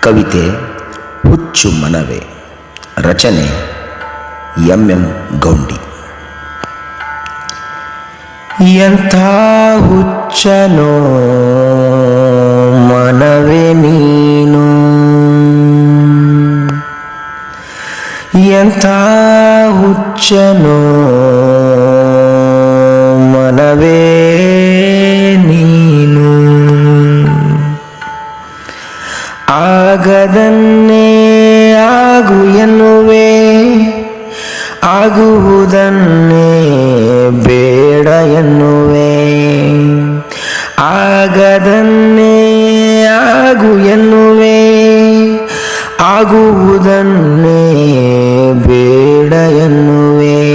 ಕವಿತೆ ಹುಚ್ಚು ಮನವೇ ರಚನೆ ಎಂ ಎಂ ಗೌಂಡಿ ಎಂಥ ಹುಚ್ಚನೋ ಮನವೇ ನೀನು ಎಂಥ ಹುಚ್ಚನೋ ಆಗುವುದನ್ನೇ ಬೇಡ ಎನ್ನುವೆ. ಆಗದನ್ನೇ ಆಗು ಎನ್ನುವೆ. ಆಗುವುದನ್ನೇ ಬೇಡ ಎನ್ನುವೆ.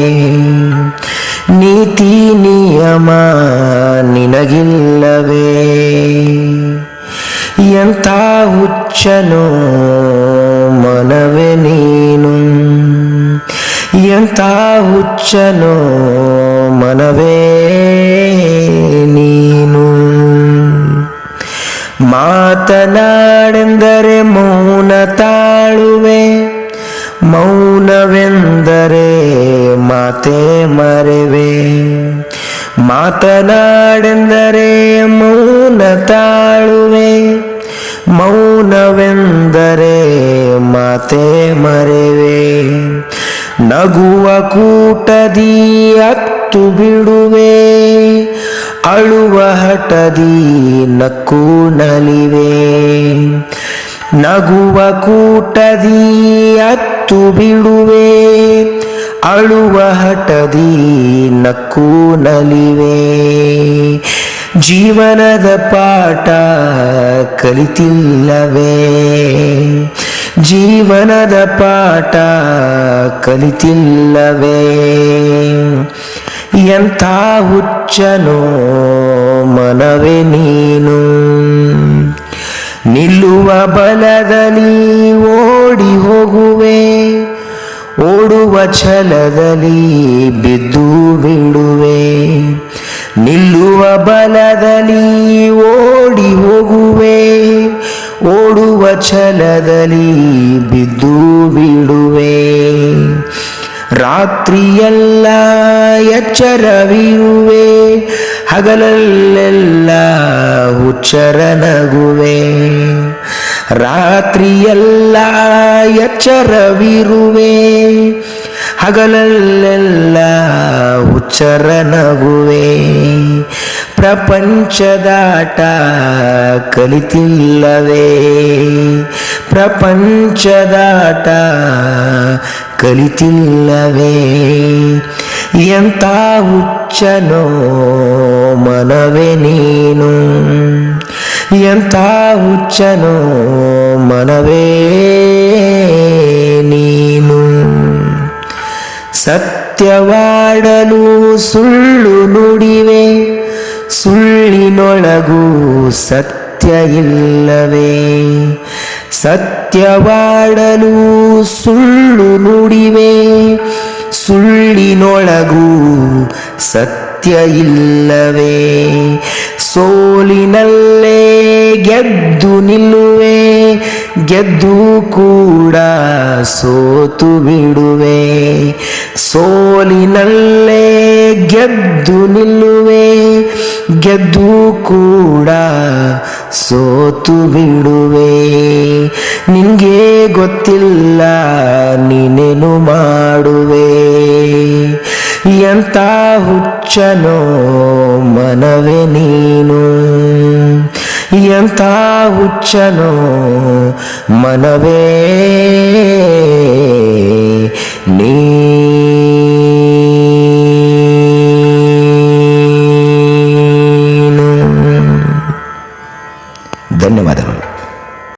ನೀತಿ ನಿಯಮ ನಿನಗಿಲ್ಲವೇ. ಎಂಥ ಹುಚ್ಚನೋ ಮನವೇ ನೀನು ಎಂಥ ಹುಚ್ಚನು ಮನವೇ ನೀನು. ಮಾತನಾಡೆಂದರೆ ಮೌನ ತಾಳುವೆ, ಮೌನವೆಂದರೆ ಮಾತೆ ಮರೆವೆ. ಮಾತನಾಡೆಂದರೆ ಮೌನ ತಾಳುವೆ, ಮೌನವೆಂದರೆ ಮಾತೆ ಮರೆವೆ. ನಗುವ ಕೂಟದಿ ಅತ್ತು ಬಿಡುವೆ, ಅಳುವ ಹಠದಿ ನಕ್ಕು ನಲಿವೆ. ನಗುವ ಕೂಟದಿ ಅತ್ತು ಬಿಡುವೆ, ಅಳುವ ಹಠದಿ ನಕ್ಕು ನಲಿವೆ. ಜೀವನದ ಪಾಠ ಕಲಿತಿಲ್ಲವೇ ಜೀವನದ ಪಾಠ ಕಲಿತಿಲ್ಲವೇ? ಎಂಥ ಹುಚ್ಚನೋ ಮನವೇ ನೀನು? ನಿಲ್ಲುವ ಬಲದಲ್ಲಿ ಓಡಿ ಹೋಗುವೆ. ಓಡುವ ಛಲದಲ್ಲಿ ಬಿದ್ದು ಬಿಡುವೆ ನಿಲ್ಲುವ ಬಲದಲ್ಲಿ ಛಲದಲ್ಲಿ ಬಿದ್ದು ಬಿಡುವೆ. ರಾತ್ರಿಯೆಲ್ಲ ಎಚ್ಚರವಿರುವೆ ಹಗಲಲ್ಲೆಲ್ಲ ಹುಚ್ಚರ ನಗುವೆ. ರಾತ್ರಿಯೆಲ್ಲ ಎಚ್ಚರವಿರುವೆ ಹಗಲಲ್ಲೆಲ್ಲ ಹುಚ್ಚರ ನಗುವೆ. ಪ್ರಪಂಚದಾಟ ಕಲಿತಿಲ್ಲವೇ ಪ್ರಪಂಚದಾಟ ಕಲಿತಿಲ್ಲವೇ ಎಂಥ ಹುಚ್ಚನೋ ಮನವೇ ನೀನು ಎಂಥ ಹುಚ್ಚನೋ ಮನವೇ ನೀನು ಸತ್ಯವಾಡಲು ಸುಳ್ಳು ನುಡಿವೆ ಸುಳ್ಳಿನೊಳಗೂ ಸತ್ಯ ಇಲ್ಲವೇ ಸತ್ಯವಾಡಲು ಸುಳ್ಳು ನುಡಿವೆ? ಸುಳ್ಳಿನೊಳಗೂ ಸತ್ಯ ಇಲ್ಲವೇ ಸೋಲಿನಲ್ಲೇ ಗೆದ್ದು ನಿಲ್ಲುವೆ? ಗೆದ್ದು ಕೂಡ ಸೋತು ಬಿಡುವೆ. ಸೋಲಿನಲ್ಲೇ ಗೆದ್ದು ನಿಲ್ಲುವೆ. ಗೆದ್ದು ಕೂಡ ಸೋತು ಬಿಡುವೆ. ನಿನಗೆ ಗೊತ್ತಿಲ್ಲ, ನೀನೇನು ಮಾಡುವೆ. ಎಂಥ ಹುಚ್ಚನೋ ಮನವೇ ನೀನು. ಎಂಥ ಹುಚ್ಚನೋ ಮನವೇ ನೀನು ಧನ್ಯವಾದಗಳು